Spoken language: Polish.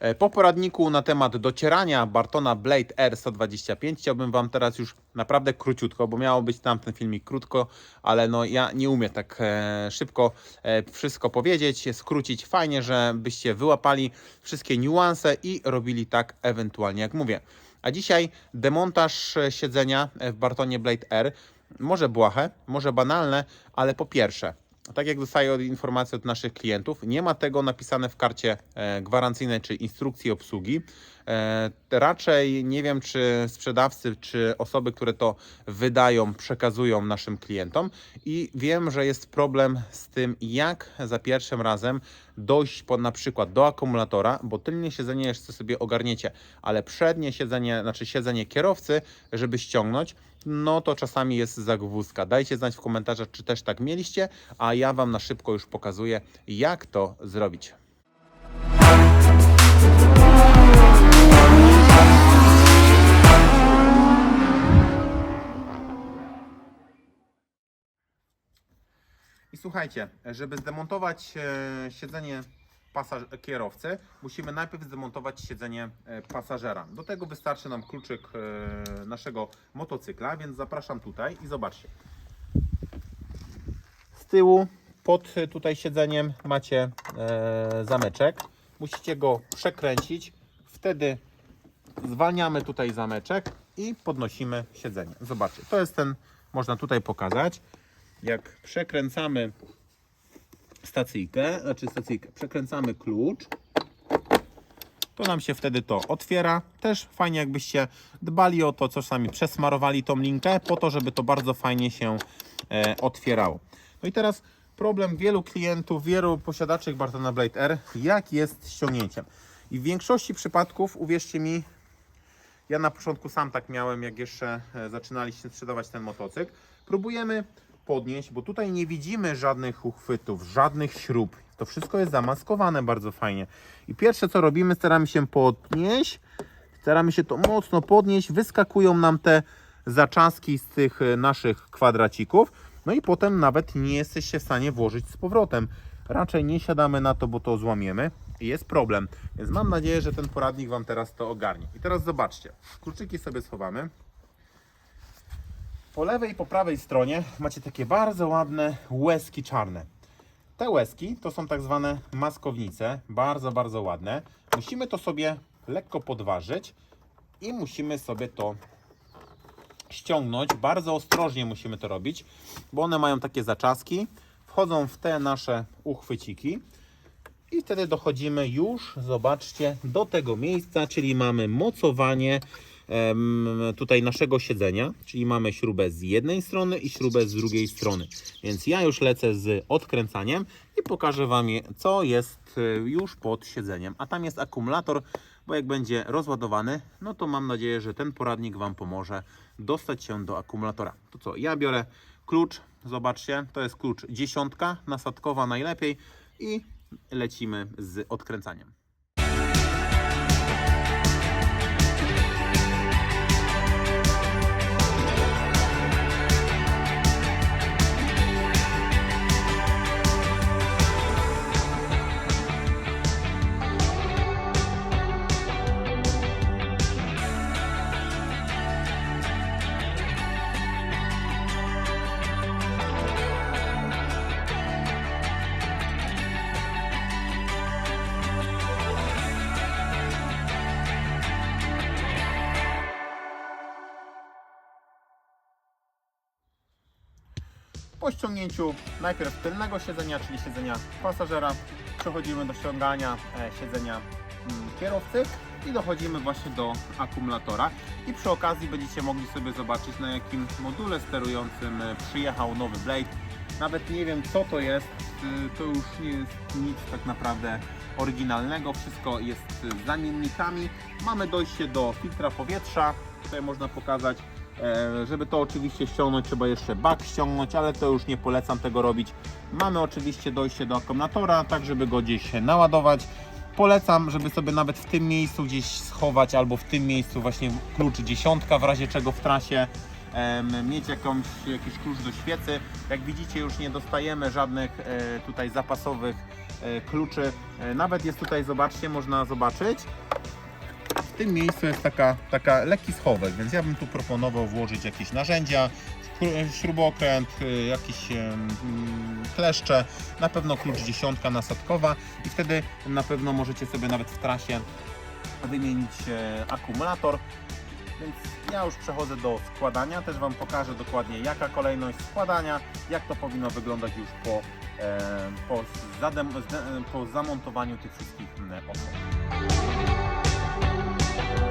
E, Po poradniku na temat docierania Bartona Blade R125 chciałbym Wam teraz już naprawdę króciutko, bo miało być tam ten filmik krótko, ale no ja nie umiem tak e, szybko e, wszystko powiedzieć, skrócić. Fajnie, że byście wyłapali wszystkie niuanse i robili tak ewentualnie jak mówię. A dzisiaj demontaż siedzenia w Bartonie Blade R. Może błahe, może banalne, ale po pierwsze, tak jak dostaję informacje od naszych klientów, nie ma tego napisane w karcie e, gwarancyjnej czy instrukcji obsługi. E, raczej nie wiem, czy sprzedawcy, czy osoby, które to wydają, przekazują naszym klientom. I wiem, że jest problem z tym, jak za pierwszym razem dojść na przykład do akumulatora, bo tylnie siedzenie jeszcze sobie ogarniecie, ale przednie siedzenie, znaczy siedzenie kierowcy, żeby ściągnąć, no to czasami jest zagwózdka. Dajcie znać w komentarzach, czy też tak mieliście, a ja Wam na szybko już pokazuję, jak to zrobić. Słuchajcie, żeby zdemontować e, siedzenie kierowcy, musimy najpierw zdemontować siedzenie e, pasażera. Do tego wystarczy nam kluczyk e, naszego motocykla, więc zapraszam tutaj i zobaczcie. Z tyłu pod tutaj siedzeniem macie zameczek. Musicie go przekręcić. Wtedy zwalniamy tutaj zameczek i podnosimy siedzenie. Zobaczcie, to jest ten, można tutaj pokazać. Jak przekręcamy stacyjkę, znaczy stacyjkę, przekręcamy klucz, to nam się wtedy to otwiera. Też fajnie jakbyście dbali o to, czasami przesmarowali tą linkę, po to, żeby to bardzo fajnie się e, otwierało. No i teraz problem wielu klientów, wielu posiadaczy Bartona Blade R, jak jest ściągnięciem. I w większości przypadków, uwierzcie mi, ja na początku sam tak miałem, jak jeszcze e, zaczynaliśmy sprzedawać ten motocykl. Próbujemy podnieść, bo tutaj nie widzimy żadnych uchwytów, żadnych śrub. To wszystko jest zamaskowane bardzo fajnie. I pierwsze co robimy, staramy się podnieść, staramy się to mocno podnieść, wyskakują nam te zaczaski z tych e, naszych kwadracików, no i potem nawet nie jesteście w stanie włożyć z powrotem. Raczej nie siadamy na to, bo to złamiemy i jest problem. Więc mam nadzieję, że ten poradnik Wam teraz to ogarnie. I teraz zobaczcie, kluczyki sobie schowamy. Po lewej i po prawej stronie macie takie bardzo ładne łezki czarne. Te łezki to są tak zwane maskownice, bardzo, bardzo ładne. Musimy to sobie lekko podważyć i musimy sobie to ściągnąć. Bardzo ostrożnie musimy to robić, bo one mają takie zaczaski, wchodzą w te nasze uchwyciki i wtedy dochodzimy już, zobaczcie, do tego miejsca, czyli mamy mocowanie tutaj naszego siedzenia, czyli mamy śrubę z jednej strony i śrubę z drugiej strony. Więc ja już lecę z odkręcaniem i pokażę Wam, co jest e, już pod siedzeniem. A tam jest akumulator, bo jak będzie rozładowany, no to mam nadzieję, że ten poradnik Wam pomoże dostać się do akumulatora. To co, ja biorę klucz, zobaczcie, to jest klucz dziesiątka, nasadkowa najlepiej i lecimy z odkręcaniem. Po ściągnięciu najpierw tylnego siedzenia, czyli siedzenia pasażera, przechodzimy do ściągania e, siedzenia mm, kierowcy i dochodzimy właśnie do akumulatora. I przy okazji będziecie mogli sobie zobaczyć na jakim module sterującym e, przyjechał nowy Blade. Nawet nie wiem co to jest, y, to już nie jest nic tak naprawdę oryginalnego, wszystko jest z zamiennikami. Mamy dojście do filtra powietrza, tutaj można pokazać E, Żeby to oczywiście ściągnąć, trzeba jeszcze bak ściągnąć, ale to już nie polecam tego robić. Mamy oczywiście dojście do akumulatora, tak żeby go gdzieś naładować. Polecam, żeby sobie nawet w tym miejscu gdzieś schować, albo w tym miejscu właśnie klucz dziesiątka, w razie czego w trasie mieć jakąś, jakiś klucz do świecy. Jak widzicie, już nie dostajemy żadnych e, tutaj zapasowych e, kluczy. E, Nawet jest tutaj, zobaczcie, można zobaczyć. Tym miejscu jest taka, taka lekki schowek, więc ja bym tu proponował włożyć jakieś narzędzia, śru- śrubokręt, y, jakieś kleszcze, na pewno klucz dziesiątka nasadkowa i wtedy na pewno możecie sobie nawet w trasie wymienić e, akumulator. Więc ja już przechodzę do składania, też Wam pokażę dokładnie jaka kolejność składania, jak to powinno wyglądać już po, e, po, po zamontowaniu tych wszystkich osób. Thank you.